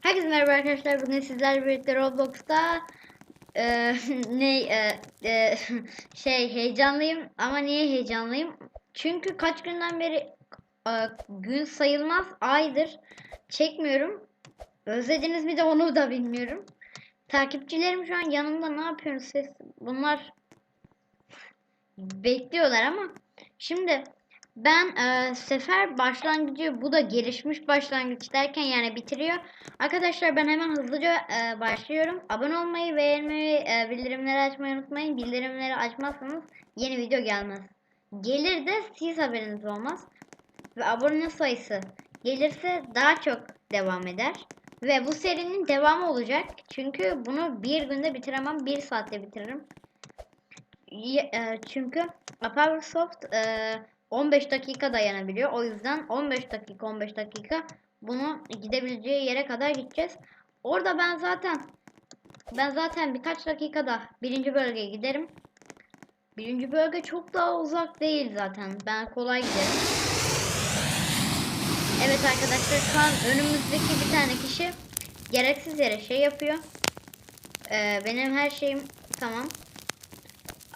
Herkese merhaba arkadaşlar. Bugün sizlerle birlikte Roblox'ta e, ne e, e, şey heyecanlıyım ama niye heyecanlıyım? Çünkü kaç günden beri e, gün sayılmaz aydır çekmiyorum. Özlediniz mi de onu da bilmiyorum. Takipçilerim şu an yanımda ne yapıyorsunuz siz? Bunlar bekliyorlar ama şimdi ben e, sefer başlangıcı bu da gelişmiş başlangıç derken yani bitiriyor. Arkadaşlar ben hemen hızlıca e, başlıyorum. Abone olmayı, beğenmeyi, e, bildirimleri açmayı unutmayın. Bildirimleri açmazsanız yeni video gelmez. Gelir de siz haberiniz olmaz. Ve abone sayısı gelirse daha çok devam eder. Ve bu serinin devamı olacak. Çünkü bunu bir günde bitiremem. Bir saatte bitiririm. E, çünkü Powersoft e, 15 dakika dayanabiliyor. O yüzden 15 dakika 15 dakika bunu gidebileceği yere kadar gideceğiz. Orada ben zaten ben zaten birkaç dakikada birinci bölgeye giderim. Birinci bölge çok daha uzak değil zaten. Ben kolay giderim. Evet arkadaşlar şu an önümüzdeki bir tane kişi gereksiz yere şey yapıyor. Ee, benim her şeyim tamam.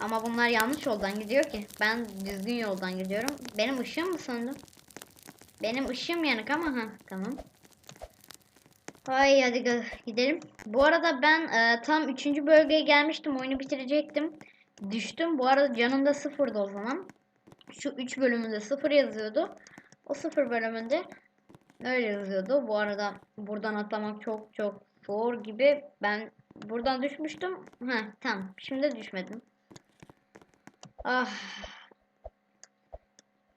Ama bunlar yanlış yoldan gidiyor ki. Ben düzgün yoldan gidiyorum. Benim ışığım mı söndü? Benim ışığım yanık ama ha tamam. Hay hadi gidelim. Bu arada ben e, tam 3. bölgeye gelmiştim. Oyunu bitirecektim. Düştüm. Bu arada canım da sıfırdı o zaman. Şu 3 bölümünde sıfır yazıyordu. O sıfır bölümünde öyle yazıyordu. Bu arada buradan atlamak çok çok zor gibi. Ben buradan düşmüştüm. Ha tamam. Şimdi düşmedim. Ah.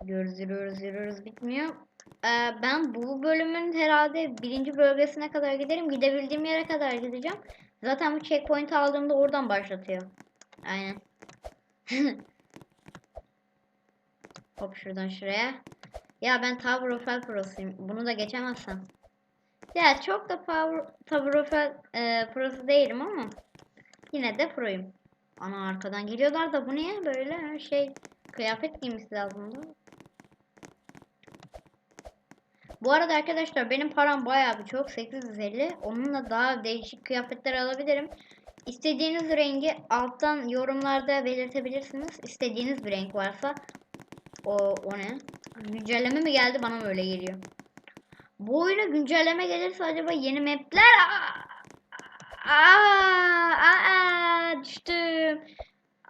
Yürüyoruz yürüyoruz yürüyoruz bitmiyor. Ee, ben bu bölümün herhalde birinci bölgesine kadar giderim. Gidebildiğim yere kadar gideceğim. Zaten bu checkpoint aldığımda oradan başlatıyor. Aynen. Hop şuradan şuraya. Ya ben Tower of Hell Pro'suyum. Bunu da geçemezsem. Ya çok da Power, Tower of Hell e, Pro'su değilim ama yine de Pro'yum. Ana arkadan geliyorlar da bu niye böyle şey kıyafet giymesi lazımdı. Bu arada arkadaşlar benim param bayağı bir çok 850. Onunla daha değişik kıyafetler alabilirim. İstediğiniz rengi alttan yorumlarda belirtebilirsiniz. İstediğiniz bir renk varsa o, o ne? Güncelleme mi geldi bana mı öyle geliyor. Bu oyuna güncelleme gelirse acaba yeni mapler Aa, aa, düştüm.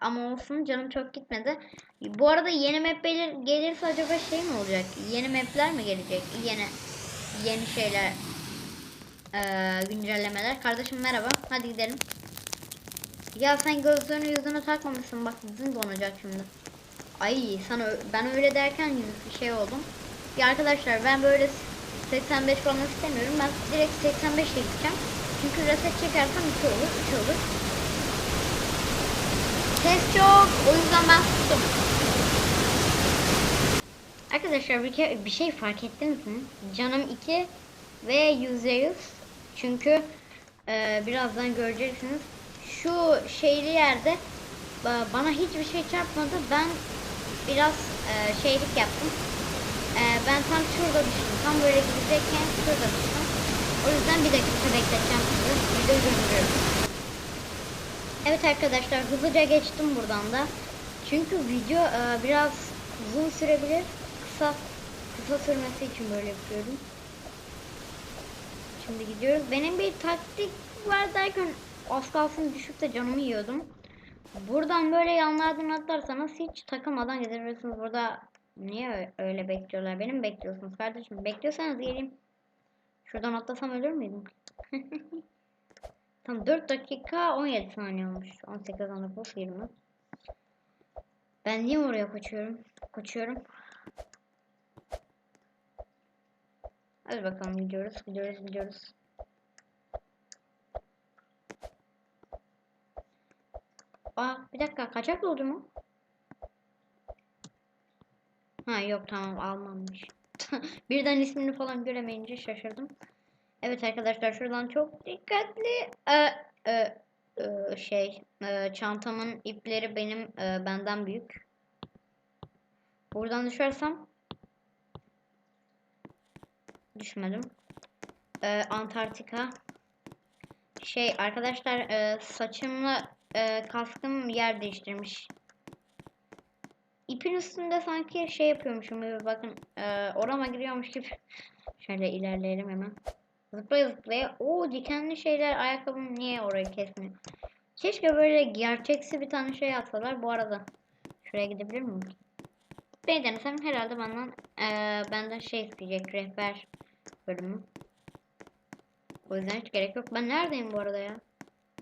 Ama olsun canım çok gitmedi. Bu arada yeni map belir gelirse acaba şey mi olacak? Yeni mapler mi gelecek? Yeni yeni şeyler ee, güncellemeler. Kardeşim merhaba. Hadi gidelim. Ya sen gözlerini yüzüne takmamışsın. Bak yüzün donacak şimdi. Ay sana ben öyle derken yüz şey oldum. Ya arkadaşlar ben böyle 85 falan istemiyorum. Ben direkt 85 ile gideceğim. Çünkü reset çekersem 2 olur, 3 olur. Ses çok. O yüzden ben sustum. Arkadaşlar bir, bir şey fark ettiniz mi? Canım 2 ve %100. Çünkü e, birazdan göreceksiniz. Şu şeyli yerde ba- bana hiçbir şey çarpmadı. Ben biraz e, şeylik yaptım. E, ben tam şurada düştüm. Tam böyle gidecekken şurada düştüm. O yüzden bir dakika bekleteceğim sizi. Videoyu durduruyorum. Evet arkadaşlar hızlıca geçtim buradan da. Çünkü video e, biraz uzun sürebilir. Kısa kısa sürmesi için böyle yapıyorum. Şimdi gidiyoruz. Benim bir taktik var derken az kalsın düşüp de canımı yiyordum. Buradan böyle yanlardan atlarsanız hiç takılmadan gidebilirsiniz. Burada niye öyle bekliyorlar? Benim bekliyorsunuz kardeşim. Bekliyorsanız geleyim. Şuradan atlasam ölür müydüm? Tam 4 dakika 17 saniye olmuş. 18 19 20. Ben niye oraya kaçıyorum? Kaçıyorum. Hadi bakalım gidiyoruz, gidiyoruz, gidiyoruz. Aa bir dakika kaçak oldu mu? Ha yok tamam almamış. Birden ismini falan göremeyince şaşırdım. Evet arkadaşlar şuradan çok dikkatli e, e, e, şey e, çantamın ipleri benim e, benden büyük. Buradan düşersem düşmedim. Ee, Antarktika. Şey arkadaşlar e, saçımla e, kaskım yer değiştirmiş. İpin üstünde sanki şey yapıyormuşum gibi bakın e, orama giriyormuş gibi. Şöyle ilerleyelim hemen. Zıplaya zıplaya. Oo dikenli şeyler ayakkabım niye orayı kesmiyor? Keşke böyle gerçeksi bir tane şey yapsalar. Bu arada şuraya gidebilir miyim? Ben denesem herhalde benden e, benden şey isteyecek rehber bölümü. O yüzden hiç gerek yok. Ben neredeyim bu arada ya?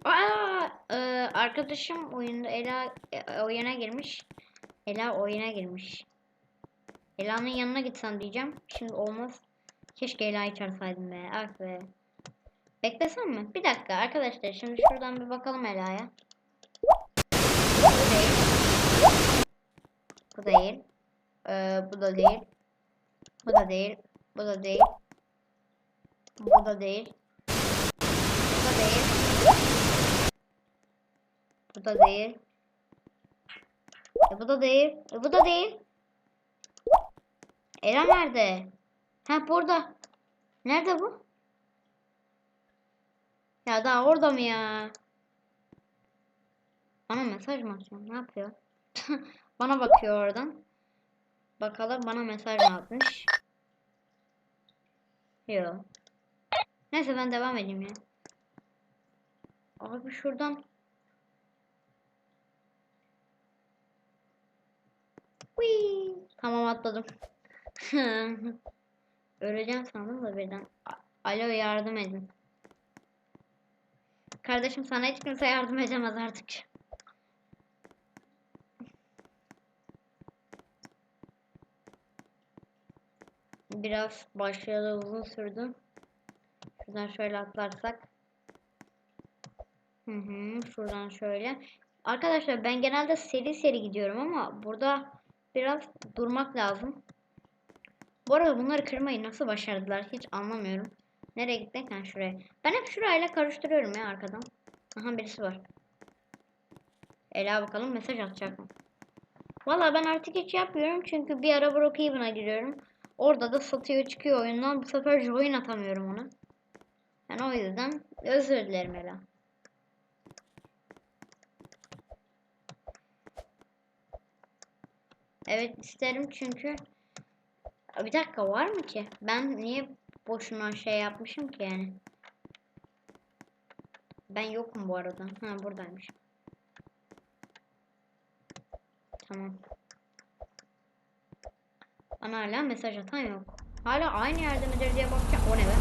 Aa, e, arkadaşım oyunda Ela e, oyuna girmiş. Ela oyuna girmiş. Ela'nın yanına gitsem diyeceğim. Şimdi olmaz. Keşke Ela'yı çağırsaydım be. Ah be. Beklesem mi? Bir dakika arkadaşlar. Şimdi şuradan bir bakalım Ela'ya. Bu değil. Bu değil. Ee, bu da değil. Bu da değil. Bu da değil. Bu da değil. Bu da değil. Bu da değil. E bu da değil. E bu da değil. Ela nerede? Ha burada. Nerede bu? Ya daha orada mı ya? Bana mesaj mı atıyor? Ne yapıyor? bana bakıyor oradan. Bakalım bana mesaj mı atmış? Yok. Neyse ben devam edeyim ya. Abi şuradan Whee! Tamam atladım. Öleceğim sandım da birden. Alo yardım edin. Kardeşim sana hiç kimse yardım edemez artık. Biraz başlayalı uzun sürdü. Şuradan şöyle atlarsak. Hı hı, şuradan şöyle. Arkadaşlar ben genelde seri seri gidiyorum ama burada biraz durmak lazım. Bu arada bunları kırmayı nasıl başardılar hiç anlamıyorum. Nereye? Ha şuraya. Ben hep şurayla karıştırıyorum ya arkadan. Aha birisi var. Ela bakalım mesaj atacak mı? Valla ben artık hiç yapmıyorum çünkü bir ara Brookhaven'a giriyorum. Orada da satıyor çıkıyor oyundan. Bu sefer join atamıyorum ona. Yani o yüzden özür dilerim Ela. Evet isterim çünkü bir dakika var mı ki? Ben niye boşuna şey yapmışım ki yani? Ben yokum bu arada. Ha buradaymış. Tamam. Bana hala mesaj atan yok. Hala aynı yerde midir diye bakacağım. O ne be?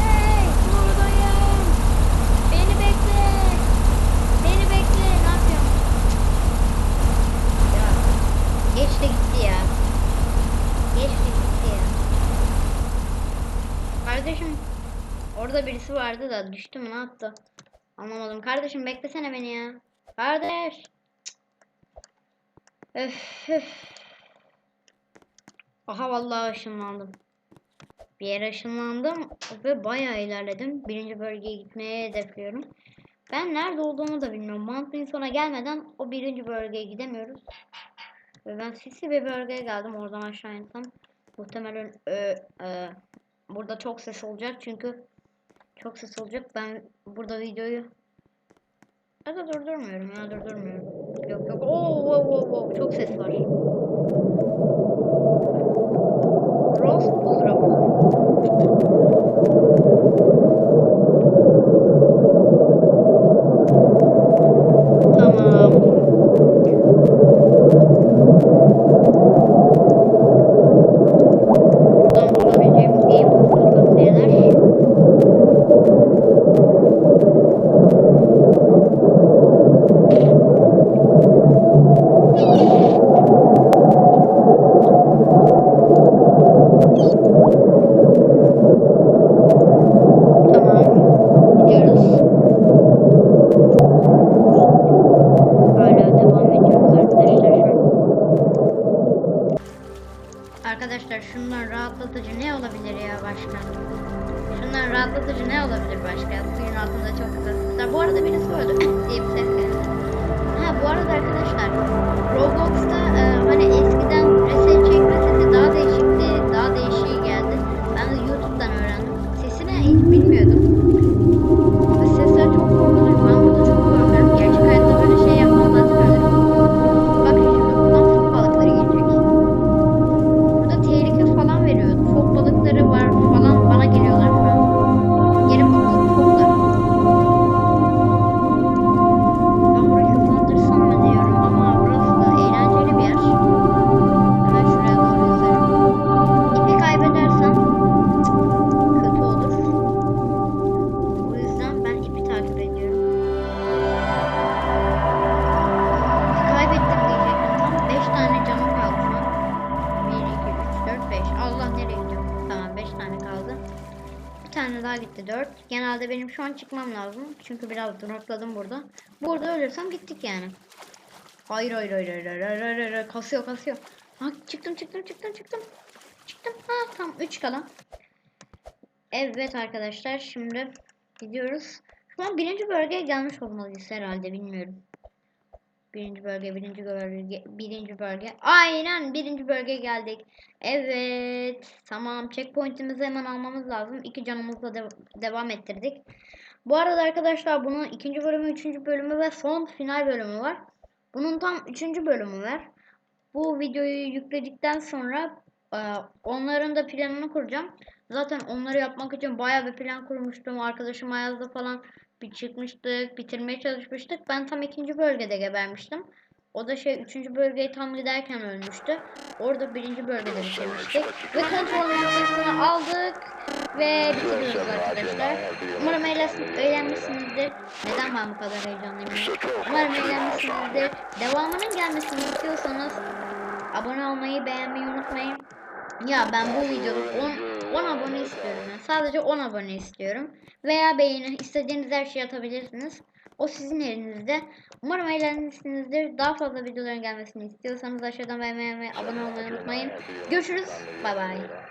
Hey buradayım. Beni bekle. Beni bekle. Ne yapıyorsun? Ya geçti gitti ya. Geçti gitti ya. Kardeşim orada birisi vardı da düştü mü ne yaptı? Anlamadım. Kardeşim beklesene beni ya. Kardeş. Cık. Öf, öf. Aha vallahi ışınlandım. Bir yere ışınlandım ve bayağı ilerledim. Birinci bölgeye gitmeye hedefliyorum. Ben nerede olduğumu da bilmiyorum. Mountain sona gelmeden o birinci bölgeye gidemiyoruz. Ve ben sisi bir bölgeye geldim. Oradan aşağı insem. Muhtemelen ö, e, burada çok ses olacak. Çünkü çok ses olacak. Ben burada videoyu ya durdurmuyorum ya durdurmuyorum. Yok yok. Oo, wow, wow, wow. Çok ses var. Roast fotoğrafı. Rahatlatıcı ne olabilir başka? Suyun altında çok güzel sesler. Bu arada birisi öldü diye bir ses geldi. Ha bu arada arkadaşlar Roblox'ta tane daha gitti 4. Genelde benim şu an çıkmam lazım. Çünkü biraz dropladım burada. Burada ölürsem gittik yani. Hayır hayır hayır hayır hayır hayır hayır, hayır, kasıyor kasıyor. Ha çıktım çıktım çıktım çıktım. Çıktım. Ha tamam 3 kalan. Evet arkadaşlar şimdi gidiyoruz. Şu an birinci bölgeye gelmiş olmalıyız herhalde bilmiyorum. Birinci bölge, birinci bölge, birinci bölge. Aynen birinci bölgeye geldik. Evet. Tamam. Checkpoint'imizi hemen almamız lazım. İki canımızla de- devam ettirdik. Bu arada arkadaşlar bunun ikinci bölümü, üçüncü bölümü ve son final bölümü var. Bunun tam üçüncü bölümü var. Bu videoyu yükledikten sonra e, onların da planını kuracağım. Zaten onları yapmak için bayağı bir plan kurmuştum. Arkadaşım Ayaz'da falan bir çıkmıştık, bitirmeye çalışmıştık. Ben tam ikinci bölgede gebermiştim. O da şey üçüncü bölgeyi tam giderken ölmüştü. Orada birinci bölgede bitirmiştik. Ve kontrol noktasını aldık. Ve bitiriyoruz arkadaşlar. Umarım eğlen- eğlenmişsinizdir. Neden ben bu kadar heyecanlıyım? Umarım eğlenmişsinizdir. Devamının gelmesini istiyorsanız abone olmayı, beğenmeyi unutmayın. Ya ben bu videoda 10, 10 abone istiyorum. Yani sadece 10 abone istiyorum. Veya beğeni istediğiniz her şeyi atabilirsiniz. O sizin elinizde. Umarım eğlenmişsinizdir. Daha fazla videoların gelmesini istiyorsanız aşağıdan beğenmeyi abone olmayı unutmayın. Görüşürüz. Bay bay.